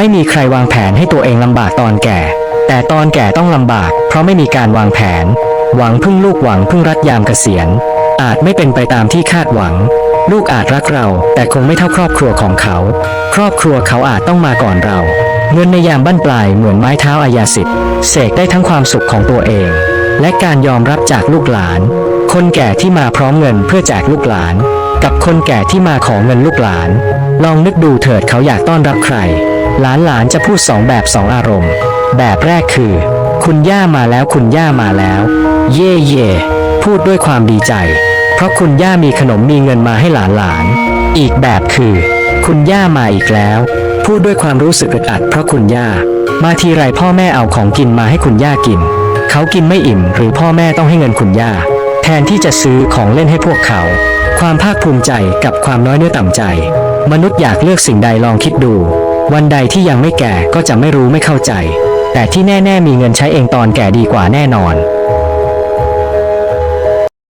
ไม่มีใครวางแผนให้ตัวเองลำบากตอนแก่ แต่ตอนแก่ต้องลำบาก เพราะไม่มีการวางแผน หวังพึ่งลูกหวังพึ่งรัดยามเกษียณ อาจไม่เป็นไปตามที่คาดหวัง ลูกอาจรักเรา แต่คงไม่เท่าครอบครัวของเขา ครอบครัวเขาอาจต้องมาก่อนเรา เงินในยามบั้นปลายเหมือนไม้เท้าอายาสิทธิ์เสกได้ทั้งความสุขของตัวเอง และการยอมรับจากลูกหลาน คนแก่ที่มาพร้อมเงินเพื่อแจกลูกหลานกับคนแก่ที่มาขอเงินลูกหลาน ลองนึกดูเถิดเขาอยากต้อนรับใคร หลานหลานๆจะพูดสองแบบสองอารมณ์ แบบแรกคือ คุณย่ามาแล้วคุณย่ามาแล้ว เย่เย่พูดด้วยความดีใจ เพราะคุณย่ามีขนมมีเงินมาให้หลานหลานๆอีกแบบคือ คุณย่ามาอีกแล้ว พูดด้วยความรู้สึกอึดอัดเพราะคุณย่า มาทีไรพ่อแม่เอาของกินมาให้คุณย่ากิน เขากินไม่อิ่ม หรือพ่อแม่ต้องให้เงินคุณย่า แทนที่จะซื้อของเล่นให้พวกเขา ความภาคภูมิใจกับความน้อยเนื้อต่ำใจ มนุษย์อยากเลือกสิ่งใดลองคิดดู วันใดที่ยังไม่แก่ก็จะไม่รู้ไม่เข้าใจ แต่ที่แน่ ๆ มีเงินใช้เองตอนแก่ดีกว่าแน่นอน